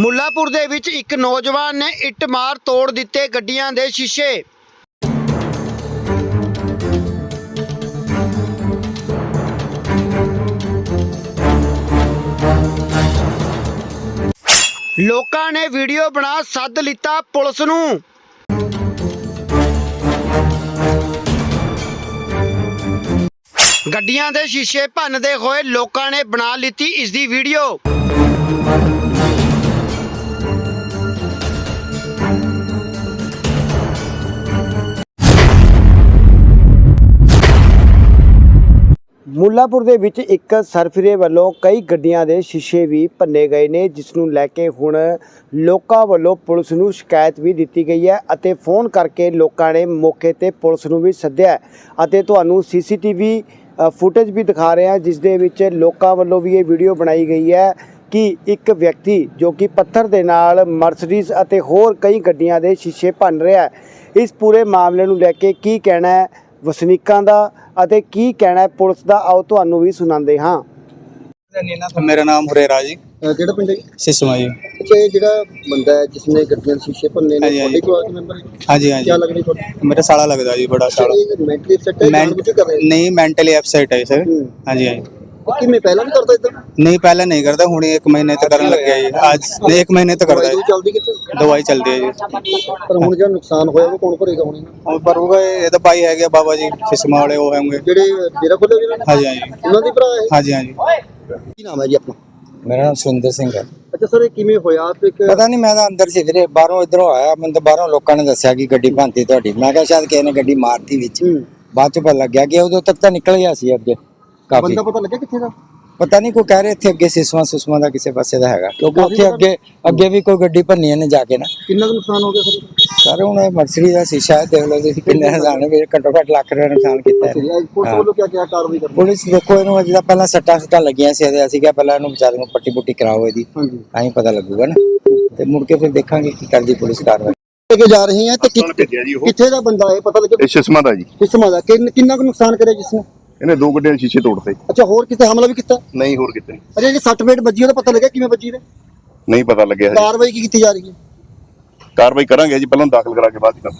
ਮੁੱਲਾਪੁਰ ਦੇ ਵਿੱਚ ਇੱਕ ਨੌਜਵਾਨ ਨੇ ਇੱਟ ਮਾਰ ਤੋੜ ਦਿੱਤੇ ਗੱਡੀਆਂ ਦੇ ਸ਼ੀਸ਼ੇ। ਲੋਕਾਂ ਨੇ ਵੀਡੀਓ ਬਣਾ ਸੱਦ ਲਿੱਤਾ ਪੁਲਿਸ ਨੂੰ। ਗੱਡੀਆਂ ਦੇ ਸ਼ੀਸ਼ੇ ਭੰਨਦੇ ਹੋਏ ਲੋਕਾਂ ਨੇ ਬਣਾ ਲਿੱਤੀ ਇਸ ਦੀ ਵੀਡੀਓ। ਮੁੱਲਾਪੁਰ ਦੇ ਵਿੱਚ ਇੱਕ ਸਰਫਰੇ ਵੱਲੋਂ ਕਈ ਗੱਡੀਆਂ ਦੇ ਸ਼ੀਸ਼ੇ ਵੀ ਭੰਨੇ ਗਏ ਨੇ, ਜਿਸ ਨੂੰ ਲੈ ਕੇ ਹੁਣ ਲੋਕਾਂ ਵੱਲੋਂ ਪੁਲਿਸ ਨੂੰ ਸ਼ਿਕਾਇਤ ਵੀ ਦਿੱਤੀ ਗਈ ਹੈ ਅਤੇ ਫੋਨ ਕਰਕੇ ਲੋਕਾਂ ਨੇ ਮੌਕੇ ਤੇ ਪੁਲਿਸ ਨੂੰ ਵੀ ਸੱਦਿਆ ਅਤੇ ਤੁਹਾਨੂੰ ਸੀਸੀਟੀਵੀ ਫੁਟੇਜ ਵੀ ਦਿਖਾ ਰਹੇ ਹਾਂ, ਜਿਸ ਦੇ ਵਿੱਚ ਲੋਕਾਂ ਵੱਲੋਂ ਵੀ ਇਹ ਵੀਡੀਓ ਬਣਾਈ ਗਈ ਹੈ ਕਿ ਇੱਕ ਵਿਅਕਤੀ ਜੋ ਕਿ ਪੱਥਰ ਦੇ ਨਾਲ ਮਰਸੀਡੀਜ਼ ਅਤੇ ਹੋਰ ਕਈ ਗੱਡੀਆਂ ਦੇ ਸ਼ੀਸ਼ੇ ਭੰਨ ਰਿਹਾ ਹੈ। ਇਸ ਪੂਰੇ ਮਾਮਲੇ ਨੂੰ ਲੈ ਕੇ ਕੀ ਕਹਿਣਾ ਹੈ? ਵਸਨੀਕਾਂ ਦਾ ਅਤੇ ਕੀ ਕਹਿਣਾ ਹੈ ਪੁਲਿਸ ਦਾ? ਆਓ ਤੁਹਾਨੂੰ ਵੀ ਸੁਣਾਉਂਦੇ ਹਾਂ। ਮੇਰਾ ਨਾਮ ਹੁਰੇਰਾ ਜੀ। ਅਹ ਕਿਹੜਾ ਪਿੰਡ ਹੈ ਜੀ? ਸਿਸਮਾ ਜੀ। ਅੱਛਾ ਇਹ ਜਿਹੜਾ ਬੰਦਾ ਹੈ ਜਿਸਨੇ ਗੱਡੀਆਂ ਦੇ ਸ਼ੀਸ਼ੇ ਭੰਨੇ ਨੇ ਹਾਂਜੀ, ਤੁਹਾਡੇ ਹਾਂਜੀ। ਪਰਿਵਾਰ ਦੇ ਮੈਂਬਰ ਹੈ? ਹਾਂਜੀ ਕੀ ਹਾਂਜੀ ਲੱਗਦਾ ਤੁਹਾਨੂੰ ਮੇਰਾ ਸਾਲਾ ਲੱਗਦਾ ਜੀ ਬੜਾ ਸਾਲਾ। ਇਹ ਮੈਂਟਲੀ ਅਪਸੈਟ ਹੈ ਜਾਣ ਬੁੱਝ ਕੇ ਕਰ ਰਹੇ ਨਹੀਂ ਮੈਂਟਲੀ ਅਪਸੈਟ ਹੈ ਸਰ ਹੂੰ। ਹਾਂਜੀ ਹਾਂਜੀ। ਕਿਵੇਂ ਪਹਿਲਾਂ ਵੀ ਕਰਦਾ ਇਦਾਂ? ਨਹੀਂ ਪਹਿਲਾਂ ਨਹੀਂ ਕਰਦਾ ਹੁਣ ਇੱਕ ਮਹੀਨੇ ਤੋਂ ਕਰਨ ਲੱਗਿਆ ਜੀ। ਅੱਜ ਨਹੀਂ ਇੱਕ ਮਹੀਨੇ ਤੋਂ ਕਰਦਾ ਦਵਾਈ ਜੀ ਚੱਲਦੀ ਕਿੱਥੇ? ਦਵਾਈ ਚੱਲਦੀ ਹੈ ਜੀ। ਪਰ ਹੁਣ ਜਿਹੜਾ ਨੁਕਸਾਨ ਹੋਇਆ ਉਹ ਕੌਣ ਭਰੇਗਾ ਹੁਣ? ਇਹਨਾਂ? ਹੁਣ ਪਰ ਉਹ ਇਹ ਤਾਂ ਭਾਈ ਹੈਗੇ ਬਾਬਾ ਜੀ ਸਿਸਮਾ ਵਾਲੇ ਉਹ ਹੋਣਗੇ ਜਿਹੜੇ ਡੇਰਾ ਖੋਲੇ ਜਿਹਨਾਂ ਨੇ? ਹਾਂਜੀ ਹਾਂਜੀ। ਉਹਨਾਂ ਦੀ ਭਰਾ ਹੈ ਹਾਂਜੀ ਹਾਂਜੀ। ਕੀ ਨਾਮ ਹੈ ਜੀ ਆਪਣਾ? ਮੇਰਾ ਨਾਮ ਸੁਰਿੰਦਰ ਸਿੰਘ ਹੈ। ਅੱਛਾ ਸਰ ਇਹ ਕਿਵੇਂ ਹੋਇਆ? ਤੇ ਇੱਕ ਪਤਾ ਨਹੀਂ ਮੈਂ ਤਾਂ ਅੰਦਰ ਸੀ ਵੀਰੇ ਬਾਹਰੋਂ ਇਧਰੋਂ ਆਇਆ। ਮੈਨੂੰ ਤਾਂ ਬਾਹਰੋਂ ਲੋਕਾਂ ਨੇ ਦੱਸਿਆ ਕਿ ਗੱਡੀ ਭੰਤੀ ਤੁਹਾਡੀ। ਮੈਂ ਕਿਹਾ ਸ਼ਾਇਦ ਕਿਸੇ ਨੇ ਗੱਡੀ ਮਾਰਤੀ ਵਿੱਚ। ਹੂੰ। ਬਾਅਦ ਚ ਪਤਾ ਲੱਗਿਆ ਕਿ ਉਦੋਂ ਤੱਕ ਤਾਂ ਨਿਕਲ ਗਿਆ ਸੀ ਅੱਗੇ। ਕਾਫੀ। ਬੰਦਾ ਪਤਾ ਲੱਗਿਆ ਕਿੱਥੇ ਦਾ? ਪਤਾ ਨਹੀਂ ਕੋਈ ਕਹਿ ਰਹੇ ਇੱਥੇ ਅੱਗੇ ਸਿਸਵਾ ਸੁਸਮਾ ਦਾ ਕਿਸੇ ਪਾਸੇ ਦਾ ਹੈਗਾ। ਕਿਉਂਕਿ ਉੱਥੇ ਅੱਗੇ ਅੱਗੇ ਵੀ ਕੋਈ ਗੱਡੀ ਭੰਨੀ ਇਹਨੇ ਜਾ ਕੇ ਨਾ। ਕਿੰਨਾ ਕੁ ਨੁਕਸਾਨ ਹੋ ਗਿਆ ਸਰ ਸਰ ਹੁਣ ਇਹ ਮਰਸਰੀ ਦਾ ਸ਼ੀਸ਼ਾ ਹੈ ਦੇਖ ਲਓ ਤੁਸੀਂ ਕਿੰਨੇ ਹਜ਼ਾਰ ਨੇ ਵੀ ਘੱਟੋ ਘੱਟ ਲੱਖ ਰੁਪਏ ਦਾ ਨੁਕਸਾਨ ਕੀਤਾ ਹੈ ਪੁਲਿਸ ਵੱਲੋਂ ਕਿਆ ਕਿਆ ਕਾਰਵਾਈ ਕਰਨੀ? ਪੁਲਿਸ ਦੇਖੋ ਇਹਨੂੰ ਅਜੇ ਤਾਂ ਪਹਿਲਾਂ ਸੱਟਾਂ ਸੁੱਟਾਂ ਲੱਗੀਆਂ ਸੀ ਇਹਦੇ ਅਸੀਂ ਕਿਹਾ ਪਹਿਲਾਂ ਇਹਨੂੰ ਵਿਚਾਰੇ ਨੂੰ ਪੱਟੀ ਪੁੱਟੀ ਕਰਾਓ ਇਹਦੀ। ਹਾਂਜੀ। ਤਾਂ ਹੀ ਪਤਾ ਲੱਗੂਗਾ ਨਾ। ਤੇ ਮੁੜ ਕੇ ਫਿਰ ਦੇਖਾਂਗੇ ਕੀ ਕਰਦੀ ਪੁਲਿਸ ਕਾਰਵਾਈ। ਲੈ ਕੇ ਜਾ ਰਹੇ ਹਾਂ ਤੇ ਕਿ- ਭੇਜਿਆ ਜੀ ਉਹ। ਕਿੱਥੇ ਦਾ ਬੰਦਾ ਹੈ ਪਤਾ ਲੱਗਿਆ? ਇਹ ਸ਼ਿਸਮਾ ਦਾ ਜੀ। ਕਿਸਮਾਂ ਦਾ। ਕਿੰਨ- ਕਿੰਨਾ ਕੁ ਨੁਕਸਾਨ ਕਰਿਆ ਜਿਸਨੇ ਇਹਨੇ ਦੋ ਗੱਡੀਆਂ ਦੇ ਸ਼ੀਸ਼ੇ ਤੋੜਤੇ। ਅੱਛਾ ਹੋਰ ਕਿਤੇ ਹਮਲਾ ਵੀ ਕੀਤਾ? ਨਹੀਂ ਹੋਰ ਕਿਤੇ ਨਹੀਂ। ਅਜੇ ਜੇ 60 ਮਿੰਟ ਵੱਜੀ ਉਹਦਾ ਪਤਾ ਲੱਗਿਆ ਕਿਵੇਂ ਵੱਜੀ ਨੇ ਨਹੀਂ ਪਤਾ ਲੱਗਿਆ ਹਜੇ। ਕਾਰਵਾਈ ਕੀ ਕੀਤੀ ਜਾ ਰਹੀ ਹੈ? ਕਾਰਵਾਈ ਕਰਾਂਗੇ ਜੀ ਪਹਿਲਾਂ ਦਾਖਲ ਕਰਾ ਕੇ ਬਾਅਦ ਚ